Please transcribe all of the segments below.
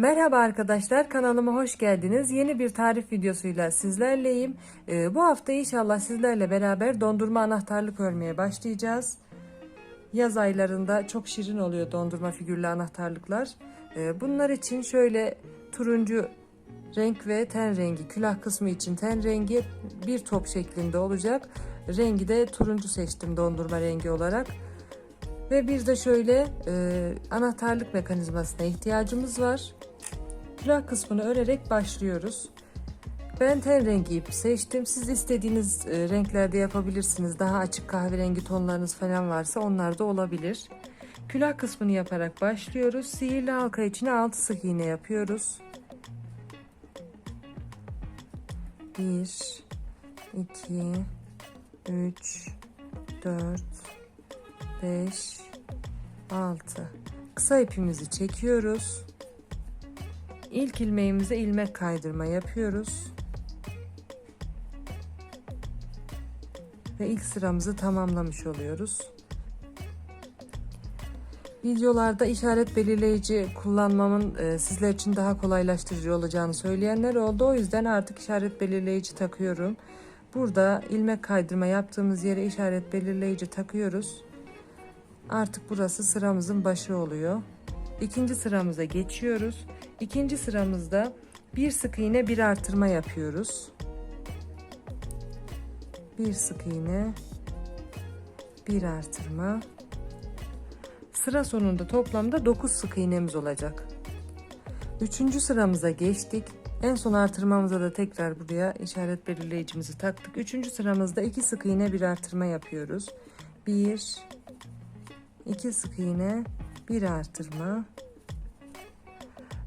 Merhaba arkadaşlar kanalıma hoş geldiniz. Yeni bir tarif videosuyla sizlerleyim. Ee, bu hafta inşallah sizlerle beraber dondurma anahtarlık örmeye başlayacağız. Yaz aylarında çok şirin oluyor dondurma figürlü anahtarlıklar. Ee, bunlar için şöyle turuncu renk ve ten rengi külah kısmı için ten rengi bir top şeklinde olacak. Rengi de turuncu seçtim dondurma rengi olarak. Ve bir de şöyle e, anahtarlık mekanizmasına ihtiyacımız var. Külah kısmını örerek başlıyoruz. Ben ten rengi ip seçtim. Siz istediğiniz e, renklerde yapabilirsiniz. Daha açık kahverengi tonlarınız falan varsa onlar da olabilir. Külah kısmını yaparak başlıyoruz. Sihirli halka içine 6 sık iğne yapıyoruz. 1 2 3 4 5 6 kısa ipimizi çekiyoruz. İlk ilmeğimize ilmek kaydırma yapıyoruz. Ve ilk sıramızı tamamlamış oluyoruz. Videolarda işaret belirleyici kullanmamın e, sizler için daha kolaylaştırıcı olacağını söyleyenler oldu. O yüzden artık işaret belirleyici takıyorum. Burada ilmek kaydırma yaptığımız yere işaret belirleyici takıyoruz. Artık burası sıramızın başı oluyor. İkinci sıramıza geçiyoruz. İkinci sıramızda bir sık iğne bir artırma yapıyoruz. Bir sık iğne bir artırma. Sıra sonunda toplamda 9 sık iğnemiz olacak. Üçüncü sıramıza geçtik. En son artırmamıza da tekrar buraya işaret belirleyicimizi taktık. Üçüncü sıramızda iki sık iğne bir artırma yapıyoruz. Bir, iki sık iğne bir artırma.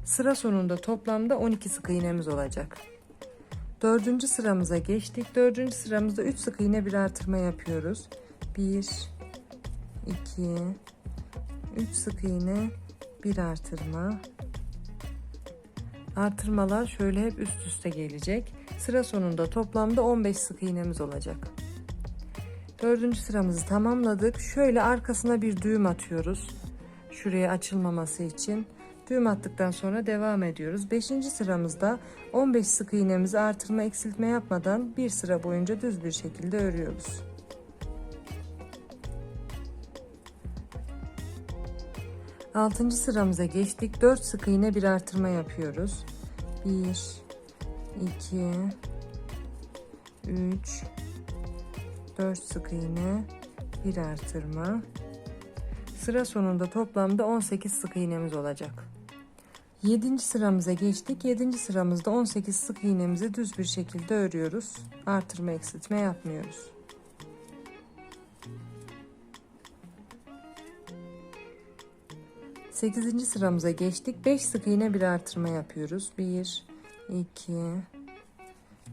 Sıra sonunda toplamda 12 sık iğnemiz olacak. Dördüncü sıramıza geçtik. Dördüncü sıramızda 3 sık iğne bir artırma yapıyoruz. 1 2 3 sık iğne bir artırma. Artırmalar şöyle hep üst üste gelecek. Sıra sonunda toplamda 15 sık iğnemiz olacak. Dördüncü sıramızı tamamladık. Şöyle arkasına bir düğüm atıyoruz. Şuraya açılmaması için. Düğüm attıktan sonra devam ediyoruz. Beşinci sıramızda 15 sık iğnemizi artırma eksiltme yapmadan bir sıra boyunca düz bir şekilde örüyoruz. Altıncı sıramıza geçtik. 4 sık iğne bir artırma yapıyoruz. 1 2 3 4 sık iğne bir artırma. Sıra sonunda toplamda 18 sık iğnemiz olacak. 7. sıramıza geçtik. 7. sıramızda 18 sık iğnemizi düz bir şekilde örüyoruz. Artırma eksiltme yapmıyoruz. Sekizinci sıramıza geçtik. 5 sık iğne bir artırma yapıyoruz. 1 2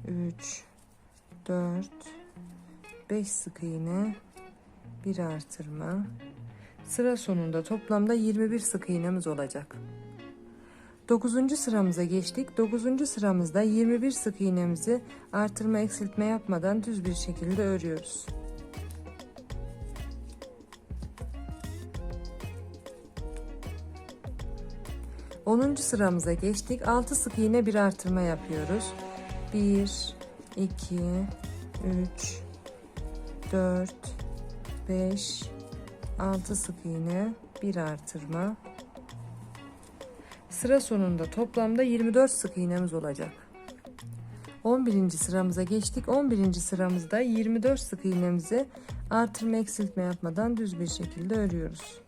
3 4 5 sık iğne bir artırma. Sıra sonunda toplamda 21 sık iğnemiz olacak. 9. sıramıza geçtik. 9. sıramızda 21 sık iğnemizi artırma eksiltme yapmadan düz bir şekilde örüyoruz. Onuncu sıramıza geçtik. 6 sık iğne bir artırma yapıyoruz. 1 2 3 4 5 6 sık iğne bir artırma. Sıra sonunda toplamda 24 sık iğnemiz olacak. 11. sıramıza geçtik. 11. sıramızda 24 sık iğnemizi artırma eksiltme yapmadan düz bir şekilde örüyoruz.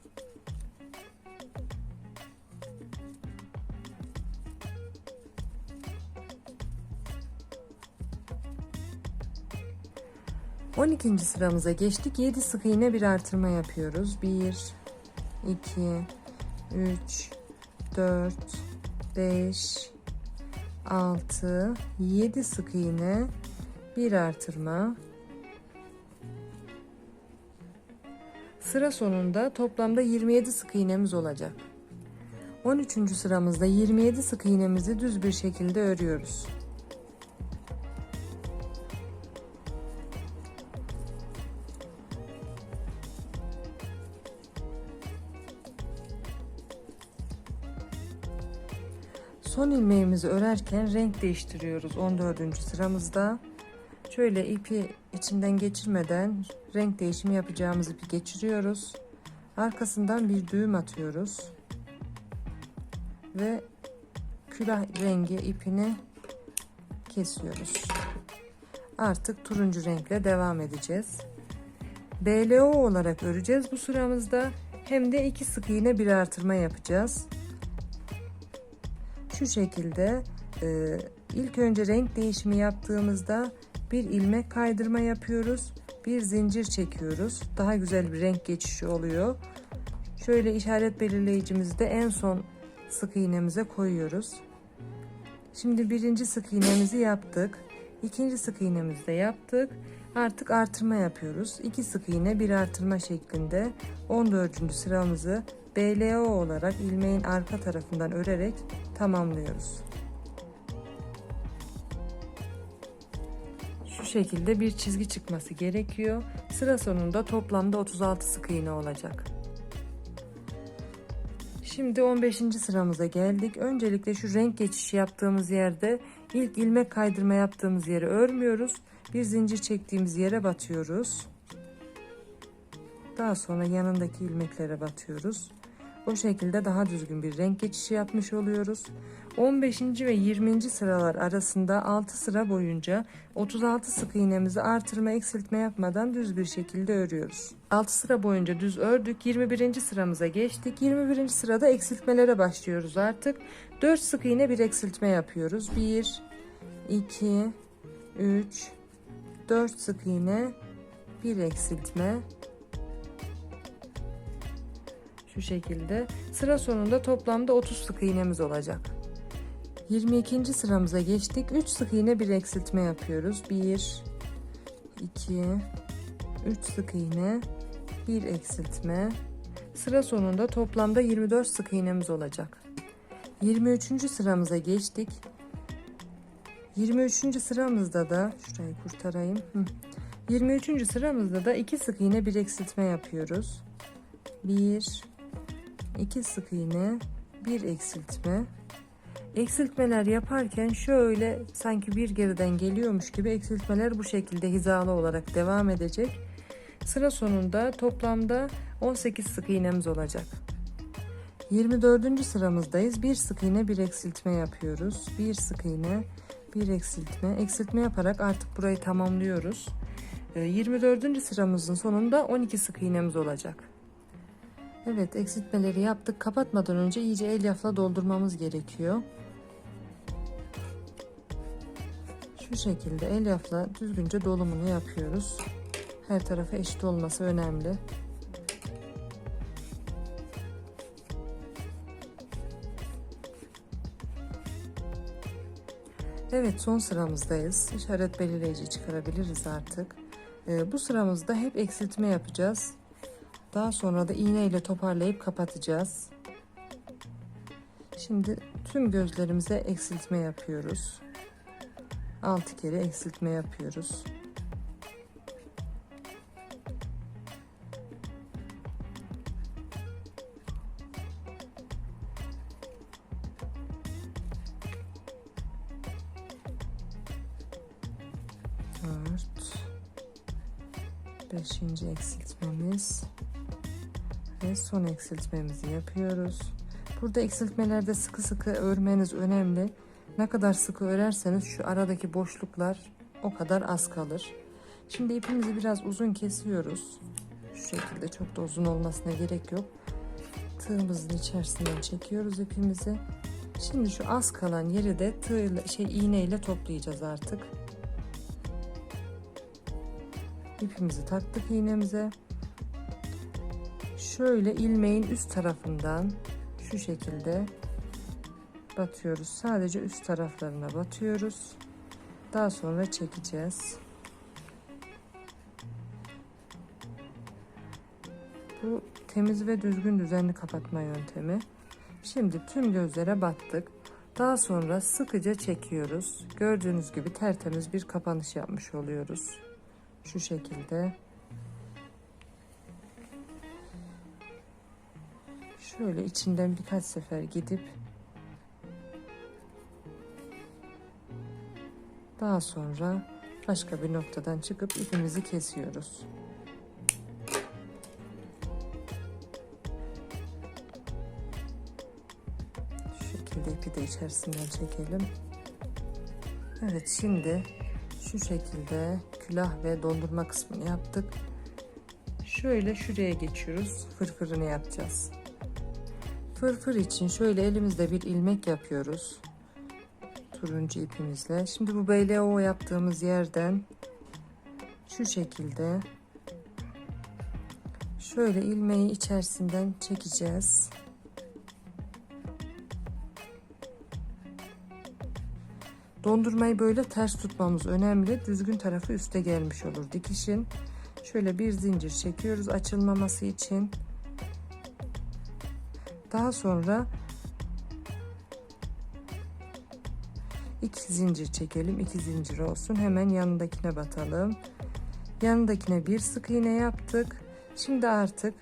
On ikinci sıramıza geçtik. 7 sık iğne bir artırma yapıyoruz. 1 2 3 4 5 6 7 sık iğne bir artırma. Sıra sonunda toplamda 27 sık iğnemiz olacak. 13. sıramızda 27 sık iğnemizi düz bir şekilde örüyoruz. Son ilmeğimizi örerken renk değiştiriyoruz 14. sıramızda. Şöyle ipi içinden geçirmeden renk değişimi yapacağımız ipi geçiriyoruz. Arkasından bir düğüm atıyoruz. Ve külah rengi ipini kesiyoruz. Artık turuncu renkle devam edeceğiz. BLO olarak öreceğiz bu sıramızda. Hem de iki sık iğne bir artırma yapacağız. Şu şekilde e, ilk önce renk değişimi yaptığımızda bir ilmek kaydırma yapıyoruz. Bir zincir çekiyoruz. Daha güzel bir renk geçişi oluyor. Şöyle işaret belirleyicimizi de en son sık iğnemize koyuyoruz. Şimdi birinci sık iğnemizi yaptık. İkinci sık iğnemizi de yaptık. Artık artırma yapıyoruz. 2 sık iğne bir artırma şeklinde 14. sıramızı BLO olarak ilmeğin arka tarafından örerek tamamlıyoruz. Şu şekilde bir çizgi çıkması gerekiyor. Sıra sonunda toplamda 36 sık iğne olacak. Şimdi 15. sıramıza geldik. Öncelikle şu renk geçişi yaptığımız yerde ilk ilmek kaydırma yaptığımız yeri örmüyoruz. Bir zincir çektiğimiz yere batıyoruz. Daha sonra yanındaki ilmeklere batıyoruz. O şekilde daha düzgün bir renk geçişi yapmış oluyoruz. 15. ve 20. sıralar arasında 6 sıra boyunca 36 sık iğnemizi artırma eksiltme yapmadan düz bir şekilde örüyoruz. 6 sıra boyunca düz ördük. 21. sıramıza geçtik. 21. sırada eksiltmelere başlıyoruz artık. 4 sık iğne bir eksiltme yapıyoruz. 1 2 3 4 sık iğne bir eksiltme şu şekilde sıra sonunda toplamda 30 sık iğnemiz olacak 22. sıramıza geçtik 3 sık iğne bir eksiltme yapıyoruz 1 2 3 sık iğne bir eksiltme sıra sonunda toplamda 24 sık iğnemiz olacak 23. sıramıza geçtik 23. sıramızda da şurayı kurtarayım. Hı. 23. sıramızda da 2 sık iğne bir eksiltme yapıyoruz. 1 2 sık iğne bir eksiltme. Eksiltmeler yaparken şöyle sanki bir geriden geliyormuş gibi eksiltmeler bu şekilde hizalı olarak devam edecek. Sıra sonunda toplamda 18 sık iğnemiz olacak. 24. sıramızdayız. Bir sık iğne bir eksiltme yapıyoruz. Bir sık iğne bir eksiltme. Eksiltme yaparak artık burayı tamamlıyoruz. 24. Ee, sıramızın sonunda 12 sık iğnemiz olacak. Evet eksiltmeleri yaptık. Kapatmadan önce iyice elyafla doldurmamız gerekiyor. Şu şekilde elyafla düzgünce dolumunu yapıyoruz. Her tarafı eşit olması önemli. Evet son sıramızdayız. İşaret belirleyici çıkarabiliriz artık. Ee, bu sıramızda hep eksiltme yapacağız. Daha sonra da iğne ile toparlayıp kapatacağız. Şimdi tüm gözlerimize eksiltme yapıyoruz. 6 kere eksiltme yapıyoruz. Dört. Beşinci eksiltmemiz ve son eksiltmemizi yapıyoruz. Burada eksiltmelerde sıkı sıkı örmeniz önemli. Ne kadar sıkı örerseniz şu aradaki boşluklar o kadar az kalır. Şimdi ipimizi biraz uzun kesiyoruz. Şu şekilde çok da uzun olmasına gerek yok. Tığımızın içerisinden çekiyoruz ipimizi. Şimdi şu az kalan yeri de tığ şey iğne ile toplayacağız artık. İpimizi taktık iğnemize şöyle ilmeğin üst tarafından şu şekilde batıyoruz. Sadece üst taraflarına batıyoruz. Daha sonra çekeceğiz. Bu temiz ve düzgün düzenli kapatma yöntemi. Şimdi tüm gözlere battık. Daha sonra sıkıca çekiyoruz. Gördüğünüz gibi tertemiz bir kapanış yapmış oluyoruz. Şu şekilde. Şöyle içinden birkaç sefer gidip Daha sonra başka bir noktadan çıkıp ipimizi kesiyoruz. Şu de içerisinden çekelim. Evet şimdi şu şekilde külah ve dondurma kısmını yaptık. Şöyle şuraya geçiyoruz. Fırfırını yapacağız. Fırfır için şöyle elimizde bir ilmek yapıyoruz. Turuncu ipimizle. Şimdi bu BLO yaptığımız yerden şu şekilde şöyle ilmeği içerisinden çekeceğiz. Dondurmayı böyle ters tutmamız önemli. Düzgün tarafı üste gelmiş olur dikişin. Şöyle bir zincir çekiyoruz açılmaması için. Daha sonra iki zincir çekelim. iki zincir olsun. Hemen yanındakine batalım. Yanındakine bir sık iğne yaptık. Şimdi artık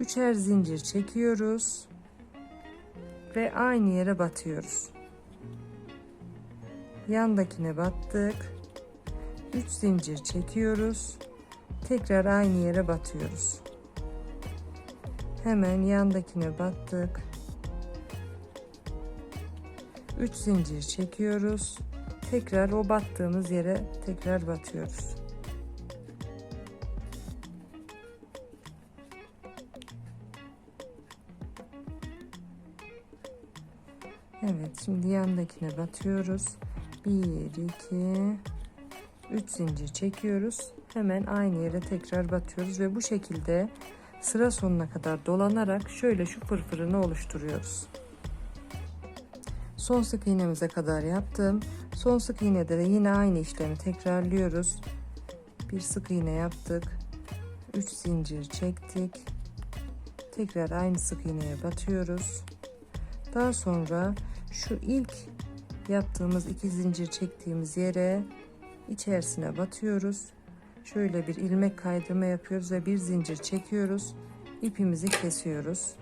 üçer zincir çekiyoruz ve aynı yere batıyoruz. Yandakine battık. 3 zincir çekiyoruz. Tekrar aynı yere batıyoruz. Hemen yandakine battık. 3 zincir çekiyoruz. Tekrar o battığımız yere tekrar batıyoruz. Evet, şimdi yandakine batıyoruz. 1 2 3 zincir çekiyoruz. Hemen aynı yere tekrar batıyoruz ve bu şekilde sıra sonuna kadar dolanarak şöyle şu fırfırını oluşturuyoruz. Son sık iğnemize kadar yaptım. Son sık iğnede de yine aynı işlemi tekrarlıyoruz. Bir sık iğne yaptık. 3 zincir çektik. Tekrar aynı sık iğneye batıyoruz. Daha sonra şu ilk yaptığımız iki zincir çektiğimiz yere içerisine batıyoruz. Şöyle bir ilmek kaydırma yapıyoruz ve bir zincir çekiyoruz. İpimizi kesiyoruz.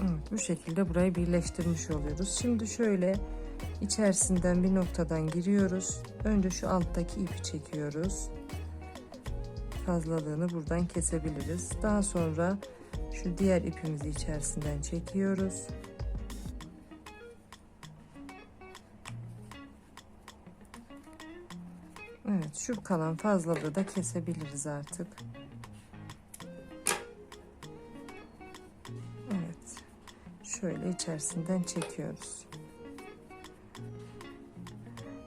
Evet, bu şekilde burayı birleştirmiş oluyoruz. Şimdi şöyle içerisinden bir noktadan giriyoruz. Önce şu alttaki ipi çekiyoruz. Fazlalığını buradan kesebiliriz. Daha sonra şu diğer ipimizi içerisinden çekiyoruz. Evet şu kalan fazlalığı da kesebiliriz artık. Evet. Şöyle içerisinden çekiyoruz.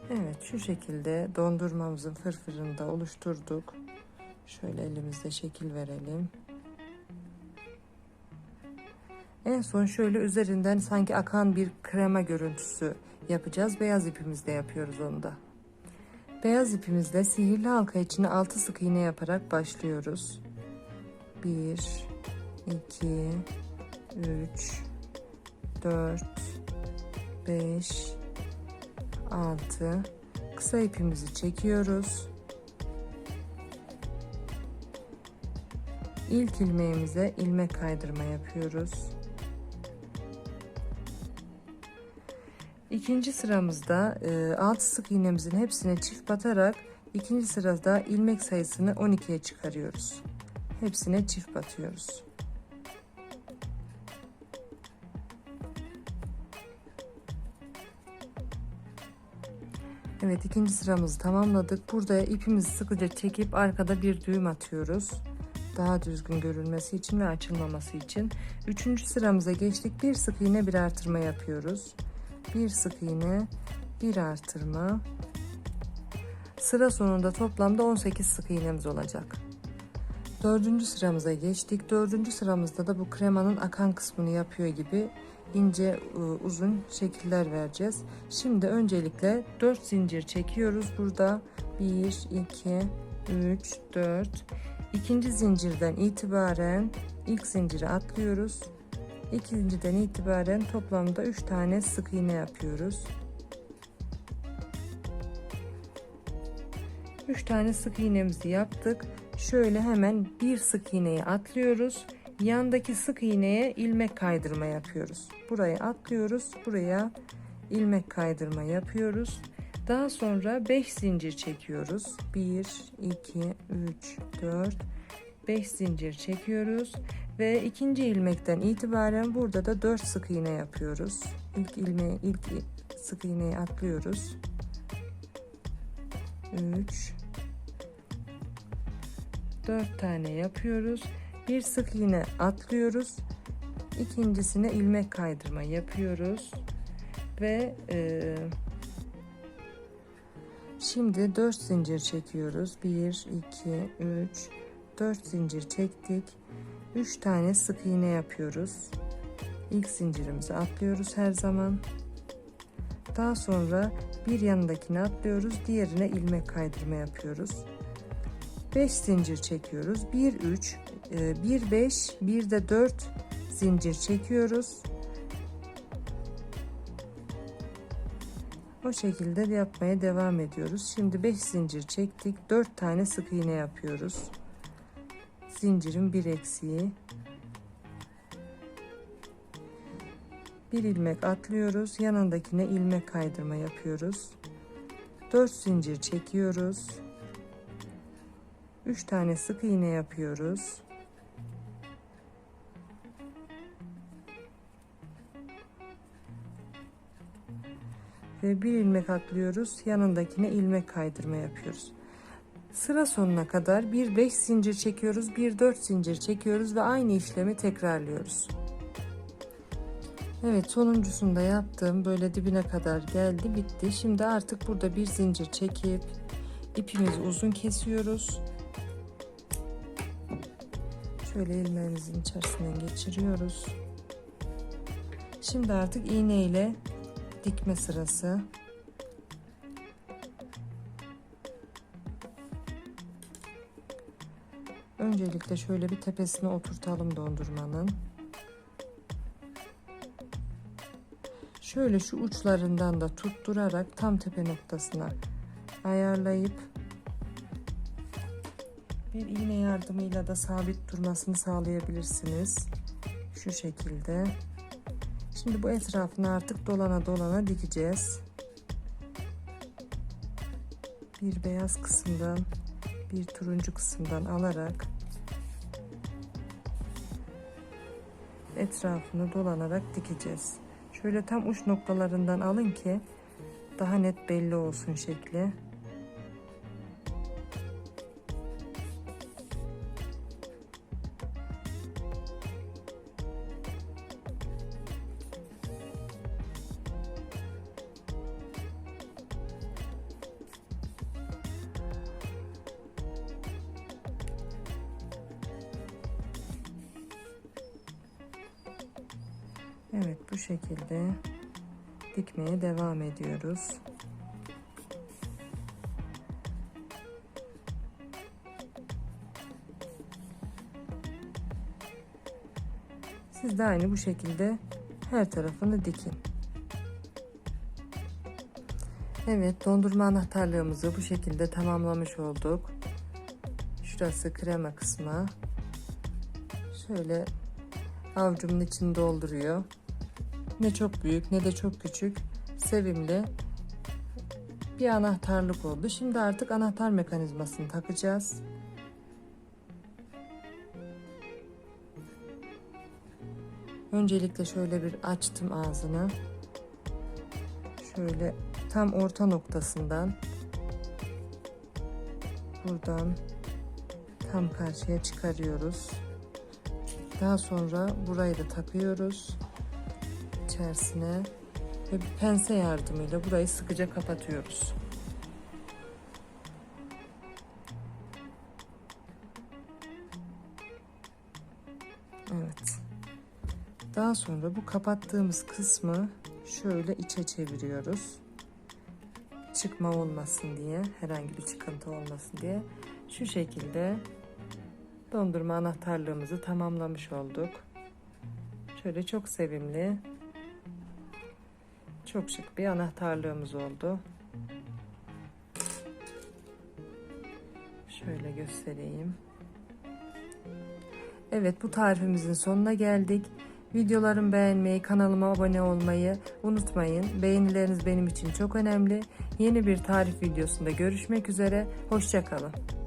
Evet şu şekilde dondurmamızın fırfırını da oluşturduk. Şöyle elimizde şekil verelim. En son şöyle üzerinden sanki akan bir krema görüntüsü yapacağız. Beyaz ipimizde yapıyoruz onu da. Beyaz ipimizle sihirli halka içine 6 sık iğne yaparak başlıyoruz. 1 2 3 4 5 6 kısa ipimizi çekiyoruz. İlk ilmeğimize ilmek kaydırma yapıyoruz. İkinci sıramızda e, 6 sık iğnemizin hepsine çift batarak ikinci sırada ilmek sayısını 12'ye çıkarıyoruz. Hepsine çift batıyoruz. Evet ikinci sıramızı tamamladık. Burada ipimizi sıkıca çekip arkada bir düğüm atıyoruz. Daha düzgün görülmesi için ve açılmaması için. Üçüncü sıramıza geçtik. Bir sık iğne bir artırma yapıyoruz bir sık iğne, bir artırma. Sıra sonunda toplamda 18 sık iğnemiz olacak. Dördüncü sıramıza geçtik. Dördüncü sıramızda da bu kremanın akan kısmını yapıyor gibi ince uzun şekiller vereceğiz. Şimdi öncelikle 4 zincir çekiyoruz burada. 1, 2, 3, 4. İkinci zincirden itibaren ilk zinciri atlıyoruz. İkinciden itibaren toplamda 3 tane sık iğne yapıyoruz. 3 tane sık iğnemizi yaptık. Şöyle hemen bir sık iğneyi atlıyoruz. Yandaki sık iğneye ilmek kaydırma yapıyoruz. Buraya atlıyoruz. Buraya ilmek kaydırma yapıyoruz. Daha sonra 5 zincir çekiyoruz. 1 2 3 4 5 zincir çekiyoruz ve ikinci ilmekten itibaren burada da 4 sık iğne yapıyoruz. İlk ilmeği ilk sık iğneyi atlıyoruz. 3 4 tane yapıyoruz. Bir sık iğne atlıyoruz. İkincisine ilmek kaydırma yapıyoruz. Ve e, şimdi 4 zincir çekiyoruz. 1 2 3 4 zincir çektik. 3 tane sık iğne yapıyoruz. İlk zincirimizi atlıyoruz her zaman. Daha sonra bir yanındakini atlıyoruz, diğerine ilmek kaydırma yapıyoruz. 5 zincir çekiyoruz. 1 3 1 5 1 de 4 zincir çekiyoruz. O şekilde yapmaya devam ediyoruz. Şimdi 5 zincir çektik. 4 tane sık iğne yapıyoruz. Zincirin bir eksiği. Bir ilmek atlıyoruz. Yanındakine ilmek kaydırma yapıyoruz. 4 zincir çekiyoruz. 3 tane sık iğne yapıyoruz. Ve bir ilmek atlıyoruz. Yanındakine ilmek kaydırma yapıyoruz. Sıra sonuna kadar bir 5 zincir çekiyoruz, bir 4 zincir çekiyoruz ve aynı işlemi tekrarlıyoruz. Evet sonuncusunu da yaptım. Böyle dibine kadar geldi bitti. Şimdi artık burada bir zincir çekip ipimizi uzun kesiyoruz. Şöyle ilmeğimizin içerisinden geçiriyoruz. Şimdi artık iğne ile dikme sırası. Öncelikle şöyle bir tepesine oturtalım dondurmanın. Şöyle şu uçlarından da tutturarak tam tepe noktasına ayarlayıp bir iğne yardımıyla da sabit durmasını sağlayabilirsiniz. Şu şekilde. Şimdi bu etrafını artık dolana dolana dikeceğiz. Bir beyaz kısımdan bir turuncu kısımdan alarak etrafını dolanarak dikeceğiz. Şöyle tam uç noktalarından alın ki daha net belli olsun şekli. Dikmeye devam ediyoruz. Siz de aynı bu şekilde her tarafını dikin. Evet dondurma anahtarlığımızı bu şekilde tamamlamış olduk. Şurası krema kısmı. Şöyle avucumun içini dolduruyor. Ne çok büyük ne de çok küçük. Sevimli bir anahtarlık oldu. Şimdi artık anahtar mekanizmasını takacağız. Öncelikle şöyle bir açtım ağzını. Şöyle tam orta noktasından buradan tam karşıya çıkarıyoruz. Daha sonra burayı da takıyoruz içerisine ve bir pense yardımıyla burayı sıkıca kapatıyoruz. Evet. Daha sonra bu kapattığımız kısmı şöyle içe çeviriyoruz. Çıkma olmasın diye, herhangi bir çıkıntı olmasın diye şu şekilde dondurma anahtarlığımızı tamamlamış olduk. Şöyle çok sevimli, çok şık bir anahtarlığımız oldu. Şöyle göstereyim. Evet bu tarifimizin sonuna geldik. Videolarımı beğenmeyi, kanalıma abone olmayı unutmayın. Beğenileriniz benim için çok önemli. Yeni bir tarif videosunda görüşmek üzere. Hoşçakalın.